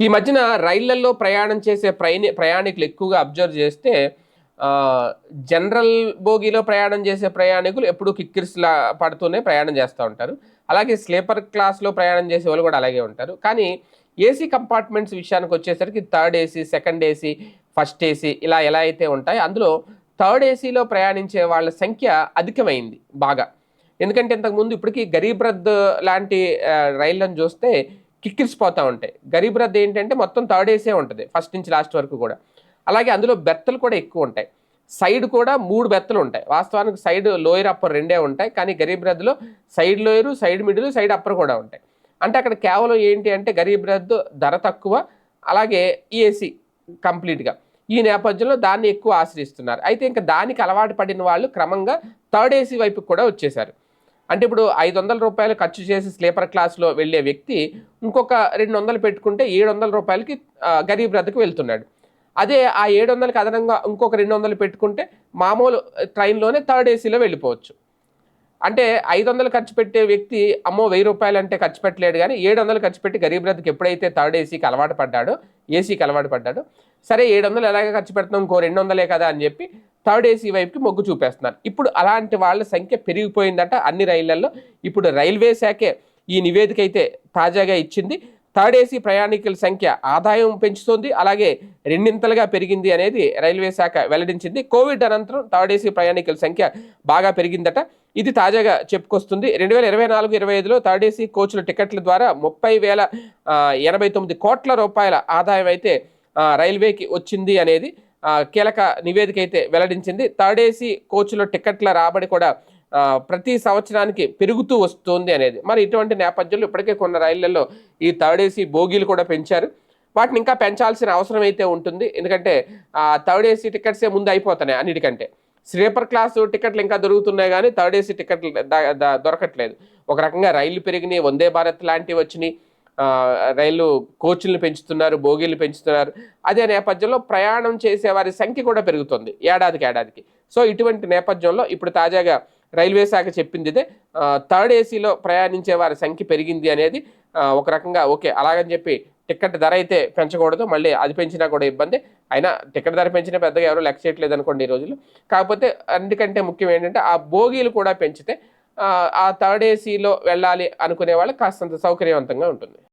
ఈ మధ్యన రైళ్ళలో ప్రయాణం చేసే ప్రయాణి ప్రయాణికులు ఎక్కువగా అబ్జర్వ్ చేస్తే జనరల్ బోగిలో ప్రయాణం చేసే ప్రయాణికులు ఎప్పుడూ కిక్కిర్స్లా పడుతూనే ప్రయాణం చేస్తూ ఉంటారు. అలాగే స్లీపర్ క్లాస్లో ప్రయాణం చేసే వాళ్ళు కూడా అలాగే ఉంటారు. కానీ ఏసీ కంపార్ట్మెంట్స్ విషయానికి వచ్చేసరికి third AC second AC first AC ఇలా ఎలా అయితే ఉంటాయో అందులో థర్డ్ ఏసీలో ప్రయాణించే వాళ్ళ సంఖ్య అధికమైంది బాగా. ఎందుకంటే ఇంతకుముందు ఇప్పటికీ గరీబ్ రథ్ లాంటి రైళ్ళను రైళ్ళను చూస్తే కిక్కిరిసిపోతూ ఉంటాయి. గరీబ్ రథ్ ఏంటంటే మొత్తం థర్డ్ ఏసే ఉంటుంది ఫస్ట్ నుంచి లాస్ట్ వరకు కూడా. అలాగే అందులో బెత్తలు కూడా ఎక్కువ ఉంటాయి. సైడ్ కూడా మూడు బెత్తలు ఉంటాయి. వాస్తవానికి సైడ్ లోయర్ అప్పర్ రెండే ఉంటాయి. కానీ Garib రథ్లో side lower side middle side upper కూడా ఉంటాయి. అంటే అక్కడ కేవలం ఏంటి అంటే గరీబ్ రథ్ ధర తక్కువ అలాగే ఏసీ కంప్లీట్గా. ఈ నేపథ్యంలో దాన్ని ఎక్కువ ఆశ్రయిస్తున్నారు. అయితే ఇంకా దానికి అలవాటు పడిన వాళ్ళు క్రమంగా థర్డ్ ఏసీ వైపు కూడా వచ్చేసారు. అంటే ఇప్పుడు ఐదు వందల రూపాయలు ఖర్చు చేసి స్లీపర్ క్లాస్లో వెళ్ళే వ్యక్తి ఇంకొక రెండు వందలు పెట్టుకుంటే ఏడు వందల రూపాయలకి గరీబ్ రథకు వెళ్తున్నాడు. అదే ఆ ఏడు వందలకి అదనంగా ఇంకొక రెండు వందలు పెట్టుకుంటే మామూలు ట్రైన్లోనే థర్డ్ ఏసీలో వెళ్ళిపోవచ్చు. అంటే ఐదు వందలు ఖర్చు పెట్టే వ్యక్తి అమ్మో వెయ్యి రూపాయలు అంటే ఖర్చు పెట్టలేడు కానీ ఏడు వందలు ఖర్చు పెట్టి గరీబ్ రథ్కి ఎప్పుడైతే థర్డ్ ఏసీకి అలవాటు పడ్డాడో ఏసీకి అలవాటు పడ్డాడో సరే ఏడు వందలు ఎలాగ ఖర్చు పెడతాం ఇంకో రెండు వందలే కదా అని చెప్పి థర్డ్ ఏసీ వైపుకి మొగ్గు చూపేస్తున్నారు. ఇప్పుడు అలాంటి వాళ్ళ సంఖ్య పెరిగిపోయిందట అన్ని రైళ్ళలో. ఇప్పుడు రైల్వే శాఖే ఈ నివేదిక అయితే తాజాగా ఇచ్చింది. థర్డ్ ఏసీ ప్రయాణికుల సంఖ్య ఆదాయం పెంచుతోంది. అలాగే రెండింతలుగా పెరిగింది అనేది రైల్వే శాఖ వెల్లడించింది. కోవిడ్ అనంతరం థర్డ్ ఏసీ ప్రయాణికుల సంఖ్య బాగా పెరిగిందట. ఇది తాజాగా చెప్పుకొస్తుంది. రెండు వేల ఇరవై నాలుగు ఇరవై ఐదులో థర్డ్ ఏసీ కోచ్ల టికెట్ల ద్వారా ముప్పై వేల ఎనభై తొమ్మిది కోట్ల రూపాయల ఆదాయం అయితే రైల్వేకి వచ్చింది అనేది కీలక నివేదిక అయితే వెల్లడించింది. థర్డ్ ఏసీ కోచ్ల టికెట్ల రాబడి కూడా ప్రతి సంవత్సరానికి పెరుగుతూ వస్తుంది అనేది. మరి ఇటువంటి నేపథ్యంలో ఇప్పటికే కొన్ని రైళ్ళలో ఈ థర్డ్ ఏసీ బోగీలు కూడా పెంచారు. వాటిని ఇంకా పెంచాల్సిన అవసరం అయితే ఉంటుంది. ఎందుకంటే ఆ థర్డ్ ఏసీ టికెట్సే ముందు అయిపోతున్నాయి అన్నిటికంటే. స్లీపర్ క్లాసు టికెట్లు ఇంకా దొరుకుతున్నాయి కానీ థర్డ్ ఏసీ టికెట్లు దొరకట్లేదు. ఒక రకంగా రైళ్ళు పెరిగినాయి. వందే భారత్ లాంటివి వచ్చినాయి. రైలు కోచ్లను పెంచుతున్నారు బోగీలు పెంచుతున్నారు. అదే నేపథ్యంలో ప్రయాణం చేసే వారి సంఖ్య కూడా పెరుగుతుంది ఏడాదికి ఏడాదికి. సో ఇటువంటి నేపథ్యంలో ఇప్పుడు తాజాగా రైల్వే శాఖ చెప్పింది ఇదే థర్డ్ ఏసీలో ప్రయాణించే వారి సంఖ్య పెరిగింది అనేది ఒక రకంగా ఓకే అలాగని చెప్పి టికెట్ ధర అయితే పెంచకూడదు మళ్ళీ అది పెంచినా కూడా ఇబ్బంది. అయినా టికెట్ ధర పెంచినా పెద్దగా ఎవరు లెక్క చేయట్లేదు అనుకోండి ఈ రోజులు కాకపోతే అందుకంటే ముఖ్యం ఏంటంటే ఆ బోగీలు కూడా పెంచితే ఆ, ఆ థర్డ్ ఏసీలో వెళ్ళాలి అనుకునే వాళ్ళకి కాస్తంత సౌకర్యవంతంగా ఉంటుంది.